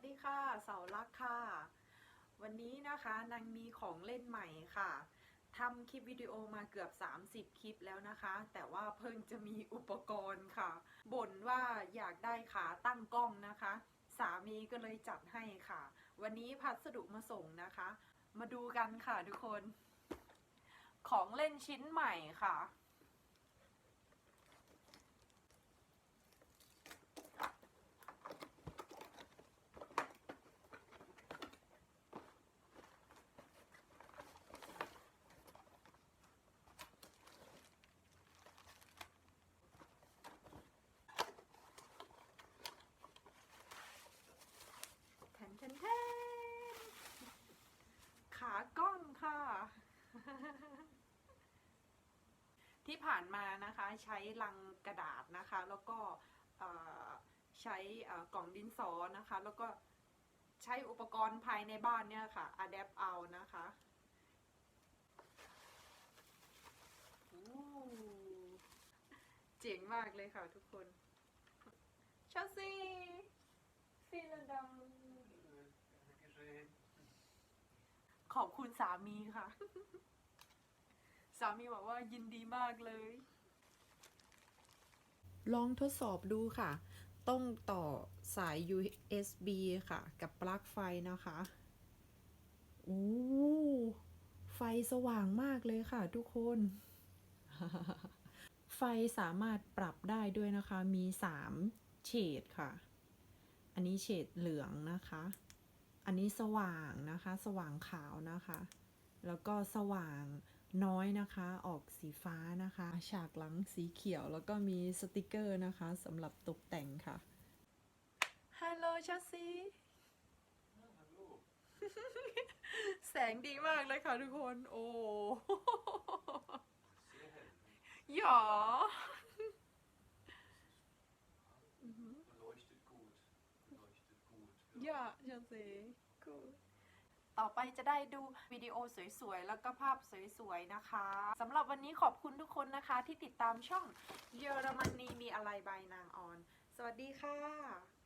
วัสดีค่ะ เสารักค่ะ วันนี้นะคะนางมีของเล่นใหม่ค่ะทำคลิปวิดีโอมาเกือบ 30 คลิปแล้วนะคะ แต่ว่าเพิ่งจะมีอุปกรณ์ค่ะบ่นว่าอยากได้ขาตั้งกล้องนะคะ สามีก็เลยจัดให้ค่ะ วันนี้พัสดุมาส่งนะคะ มาดูกันค่ะทุกคน ของเล่นชิ้นใหม่ค่ะ แทนแทนแทนขากล้องค่ะ ที่ผ่านมานะคะใช้ลังกระดาษนะคะ แล้วก็เอ่อใช้เอ่อกล่องดินสอนะคะ แล้วก็ใช้อุปกรณ์ภายในบ้านเนี่ยค่ะ adapt เอานะคะอู้เจ๋งมากเลยค่ะทุกคนชาซีฟีลดัง Dankeschön. ขอบคุณสามีค่ะ สามีบอกว่ายินดีมากเลย ลองทดสอบดูค่ะ ต้องต่อสาย USB ค่ะ กับปลั๊กไฟนะคะโอ้ไฟสว่างมากเลยค่ะทุกคน ไฟสามารถปรับได้ด้วยนะคะ มี3เฉดค่ะ อันนี้เฉดเหลืองนะคะ อันนี้สว่างนะคะ สว่างขาวนะคะ แล้วก็สว่าง น้อยนะคะ ออกสีฟ้านะคะ ฉากหลังสีเขียวแล้วก็มีสติกเกอร์นะคะสำหรับตกแต่งค่ะฮัลโหลชัสซี Ja, hallo. แสงดีมากเลยค่ะทุกคน โอ้ Sehr hell. หยอ Beleuchtet gut. Beleuchtet gut. ต่อไปจะได้ดูวิดีโอสวยๆ แล้วก็ภาพสวยๆ นะคะสำหรับวันนี้ขอบคุณทุกคนนะคะที่ติดตามช่องเยอรมนีมีอะไรบายนางออน สวัสดีค่ะ